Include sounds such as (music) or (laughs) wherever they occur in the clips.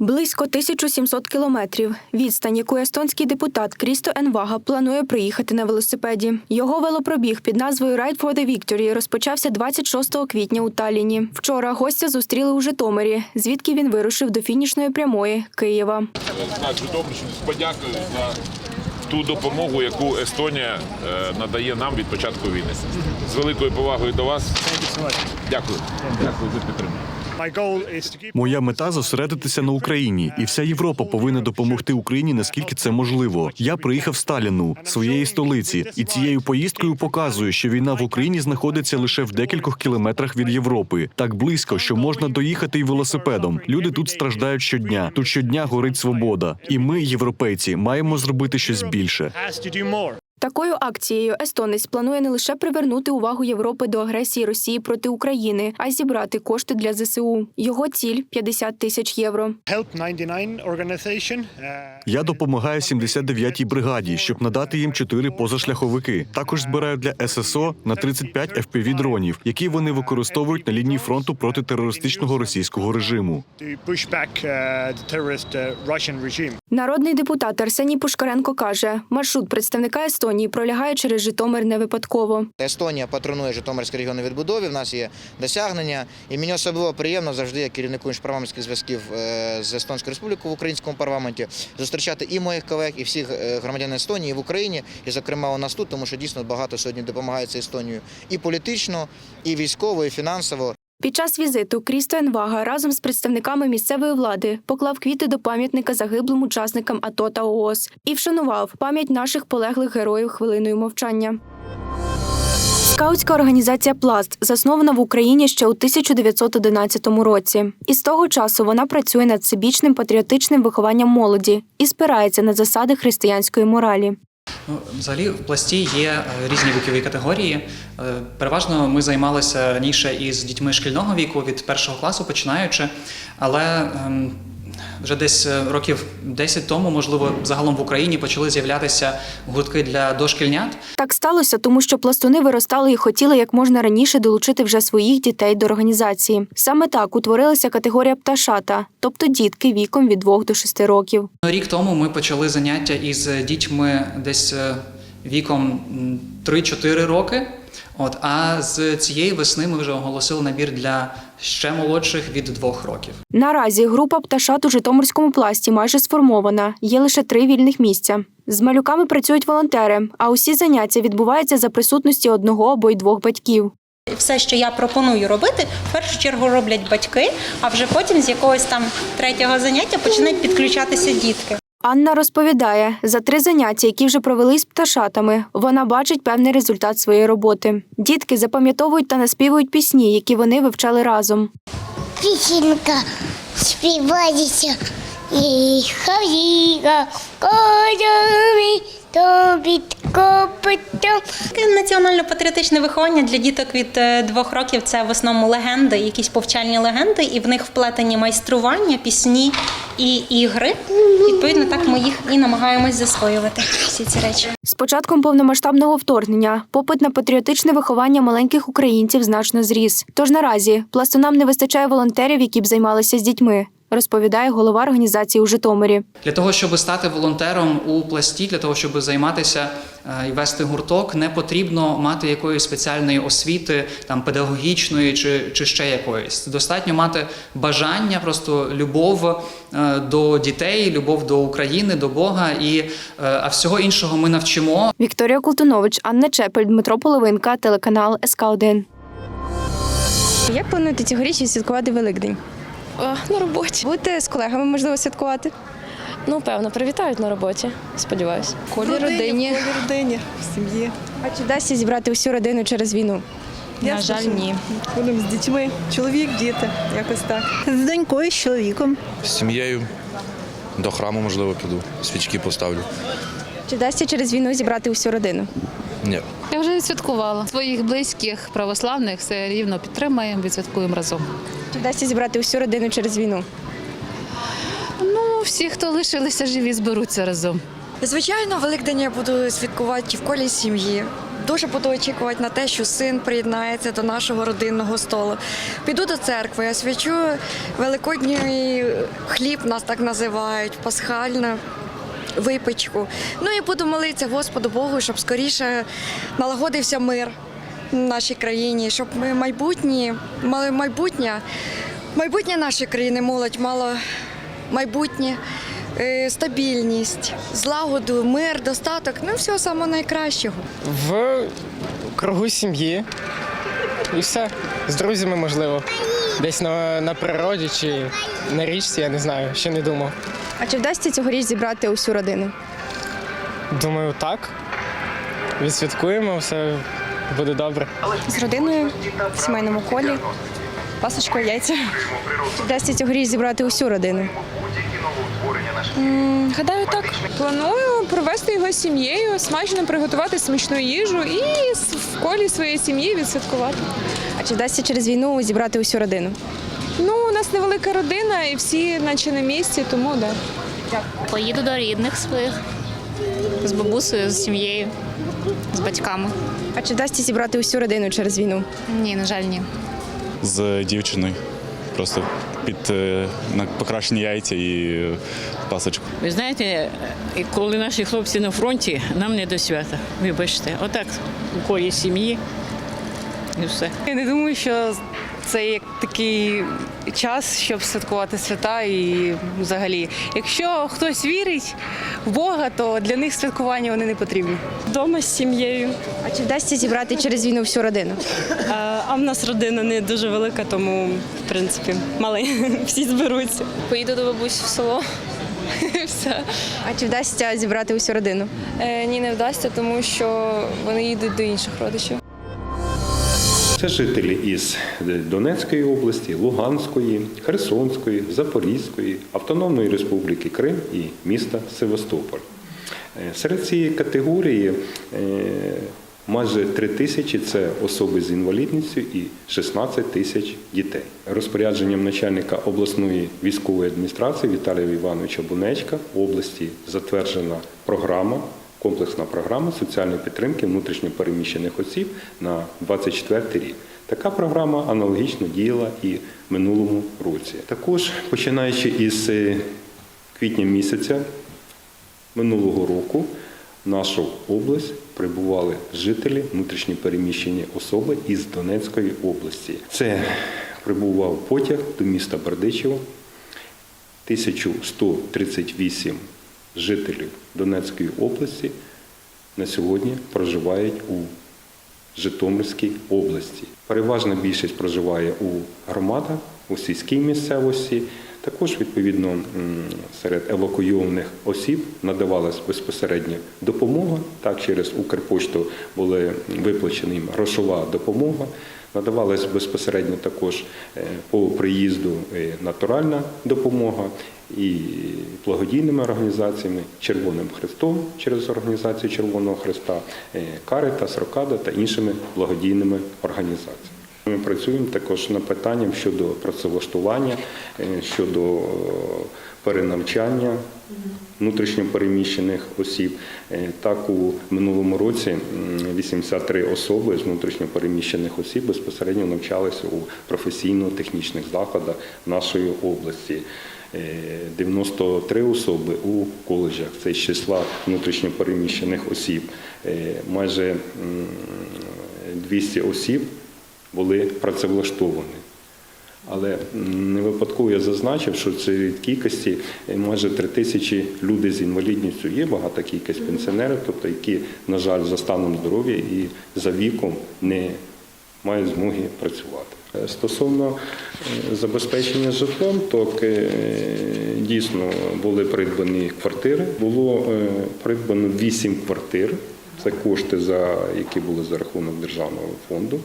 1700 кілометрів. Відстань, яку естонський депутат Крісто Енвага планує проїхати на велосипеді. Його велопробіг під назвою Ride for the Victory розпочався 26 квітня у Талліні. Вчора гостя зустріли у Житомирі, звідки він вирушив до фінішної прямої Києва. знак Житомирщини з подякою за ту допомогу, яку Естонія е, надає нам від початку війни. З великою повагою до вас. Дякую. Дякую за підтримку. Моя мета зосередитися на Україні, і вся Європа повинна допомогти Україні наскільки це можливо. Я приїхав з Таліну, своєї столиці, і цією поїздкою показую, що війна в Україні знаходиться лише в декількох кілометрах від Європи, так близько, що можна доїхати і велосипедом. Люди тут страждають щодня. Тут щодня горить свобода. І ми, європейці, маємо зробити щось більше. Такою акцією естонець планує не лише привернути увагу Європи до агресії Росії проти України, а й зібрати кошти для ЗСУ. Його ціль 50 тисяч євро. Help 99 organization. Uh, Я допомагаю 79-й бригаді, щоб надати їм чотири позашляховики. Також збираю для ССО на 35 fpv дронів, які вони використовують на лінії фронту проти терористичного російського режиму. Russian regime. Народний депутат Арсеній Пушкаренко каже, маршрут представника Естонії пролягає через Житомир не випадково. Естонія патронує Житомирський регіон відбудові. В нас є досягнення, і мені особливо приємно завжди як керівнику міжпарламентських зв'язків е, з Естонською республікою в українському парламенті зустрічати і моїх колег, і всіх е, громадян Естонії в Україні, і зокрема у нас тут, тому що дійсно багато сьогодні допомагається Естонію і політично, і військово, і фінансово. Під час візиту Крісто Енвага разом з представниками місцевої влади поклав квіти до пам'ятника загиблим учасникам АТО та ООС і вшанував пам'ять наших полеглих героїв хвилиною мовчання. Скаутська організація Пласт заснована в Україні ще у 1911 році, і з того часу вона працює над всебічним патріотичним вихованням молоді і спирається на засади християнської моралі. Ну, взагалі, в пласті є е, різні вікові категорії. Е, Переважно ми займалися раніше із дітьми шкільного віку від першого класу починаючи, але ем, вже десь е, років 10 тому, можливо, загалом в Україні почали з'являтися гуртки для дошкільнят. Так сталося, тому що пластуни виростали і хотіли як можна раніше долучити вже своїх дітей до організації. Саме так утворилася категорія пташата, тобто дітки віком від 2 до 6 років. Рік тому ми почали заняття із дітьми десь е, віком м, 3-4 роки. От, а з цієї весни ми вже оголосили набір для ще молодших від 2 років. Наразі група пташат у Житомирському пласті майже сформована. Є лише три вільних місця. З малюками працюють волонтери, а усі заняття відбуваються за присутності одного або й двох батьків. Все, що я пропоную робити, в першу чергу роблять батьки, а вже потім з якогось там третього заняття починають підключатися дітки. Анна розповідає, за три заняття, які вже провели з пташатами, вона бачить певний результат своєї роботи. Дітки запам'ятовують та наспівують пісні, які вони вивчали разом. Пісенька співається і хавіга кольори тобі копитом. Національно-патріотичне виховання для діток від е, двох років це в основному легенди, якісь повчальні легенди, і в них вплетені майстрування, пісні і ігри. Відповідно, так ми їх і намагаємось засвоювати всі ці речі. З початком повномасштабного вторгнення попит на патріотичне виховання маленьких українців значно зріс. Тож наразі пластунам не вистачає волонтерів, які б займалися з дітьми, розповідає голова організації у Житомирі. Для того, щоб стати волонтером у пласті, для того, щоб займатися е, і вести гурток, не потрібно мати якоїсь спеціальної освіти, там педагогічної чи, чи ще якоїсь. Достатньо мати бажання, просто любов е, до дітей, любов до України, до Бога. І е, а всього іншого ми навчимо. Вікторія Култунович, Анна Чепель, Дмитро Половинка, телеканал СК 1 Як плануєте цьогоріч відсвяткувати Великдень? На роботі. Будете з колегами, можливо, святкувати? Ну, певно, привітають на роботі, сподіваюся. Колі родині. родині, в сім'ї. А чи вдасться зібрати усю родину через війну? На жаль, ні. Будемо з дітьми, чоловік, діти, якось так. З донькою, з чоловіком. З сім'єю до храму, можливо, піду, свічки поставлю. Чи вдасться через війну зібрати усю родину? Ні. Я вже відсвяткувала. Своїх близьких православних все рівно підтримаємо, відсвяткуємо разом. Чи вдасться зібрати усю родину через війну? Ну, всі, хто лишилися живі, зберуться разом. Звичайно, Великдень я буду святкувати в колі сім'ї. дуже буду очікувати на те, що син приєднається до нашого родинного столу. Піду до церкви, я свячу великодній хліб, нас так називають, пасхальна випічку. Ну і буду молитися Господу Богу, щоб скоріше налагодився мир в нашій країні, щоб ми майбутні, мали майбутнє, майбутнє нашої країни, молодь мала майбутнє. е, Стабільність, злагоду, мир, достаток ну всього самого найкращого. В кругу сім'ї. І все. З друзями, можливо. Десь на, на природі чи на річці, я не знаю, ще не думав. А чи вдасться цьогоріч зібрати усю родину? Думаю, так. Відсвяткуємо, все буде добре. З родиною в сімейному колі, пасочкою, яйця. Чи вдасться цьогоріч зібрати усю родину? Гадаю, так. Планую провести його з сім'єю, смачно приготувати смачну їжу і в колі своєї сім'ї відсвяткувати. А чи вдасться через війну зібрати усю родину? У нас невелика родина і всі, наче на місці, тому да. Поїду до рідних своїх з бабусею, з сім'єю, з батьками. А чи вдасться зібрати усю родину через війну? Ні, на жаль, ні. З дівчиною. Просто під е, на покращені яйця і е, пасочку. Ви знаєте, коли наші хлопці на фронті, нам не до свята. Вибачте, отак у колі сім'ї і все. Я не думаю, що це як такий час, щоб святкувати свята і взагалі. Якщо хтось вірить в Бога, то для них святкування вони не потрібні. Вдома з сім'єю. А чи вдасться зібрати через війну всю родину? А в нас родина не дуже велика, тому в принципі мали (laughs) всі зберуться. Поїду до бабусі в село. (laughs) Все. А чи вдасться зібрати усю родину? Е, ні, не вдасться, тому що вони їдуть до інших родичів. Це жителі із Донецької області, Луганської, Херсонської, Запорізької, Автономної Республіки Крим і міста Севастополь. Е, Серед цієї категорії е, майже 3 тисячі це особи з інвалідністю і 16 тисяч дітей. Розпорядженням начальника обласної військової адміністрації Віталія Івановича Бунечка в області затверджена програма комплексна програма соціальної підтримки внутрішньопереміщених осіб на 24 рік. Така програма аналогічно діяла і в минулому році. Також починаючи із е, квітня місяця минулого року в нашу область прибували жителі внутрішньопереміщені особи із Донецької області. Це прибував потяг до міста Бердичево, 1138 жителів Донецької області на сьогодні проживають у Житомирській області. Переважна більшість проживає у громадах, у сільській місцевості. Також, відповідно, серед евакуйованих осіб надавалась безпосередньо допомога. Так, через Укрпошту була виплачена їм грошова допомога. Надавалась безпосередньо також е, по приїзду е, натуральна допомога і благодійними організаціями Червоним Хрестом через організацію Червоного Хреста, е, Каритас, Рокада та іншими благодійними організаціями. Ми працюємо також над питанням щодо працевлаштування, е, щодо е, перенавчання внутрішньопереміщених осіб. Так у минулому році м, 83 особи з внутрішньопереміщених осіб безпосередньо навчалися у професійно-технічних закладах нашої області. Е, 93 особи у коледжах. Це з числа внутрішньопереміщених осіб. Е, Майже 200 осіб були працевлаштовані. Але не випадково я зазначив, що це кількості е, майже три тисячі люди з інвалідністю. Є багата кількість пенсіонерів, тобто які, на жаль, за станом здоров'я і за віком не мають змоги працювати. Е, Стосовно е, забезпечення житлом, то е, дійсно були придбані квартири. Було придбано вісім квартир. Це кошти, які були за рахунок державного фонду.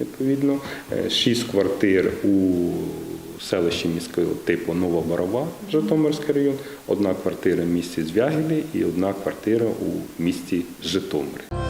Відповідно, Е, шість квартир у селищі міського типу Нова Барова, Житомирський район, одна квартира в місті Звягілі і одна квартира у місті Житомирі.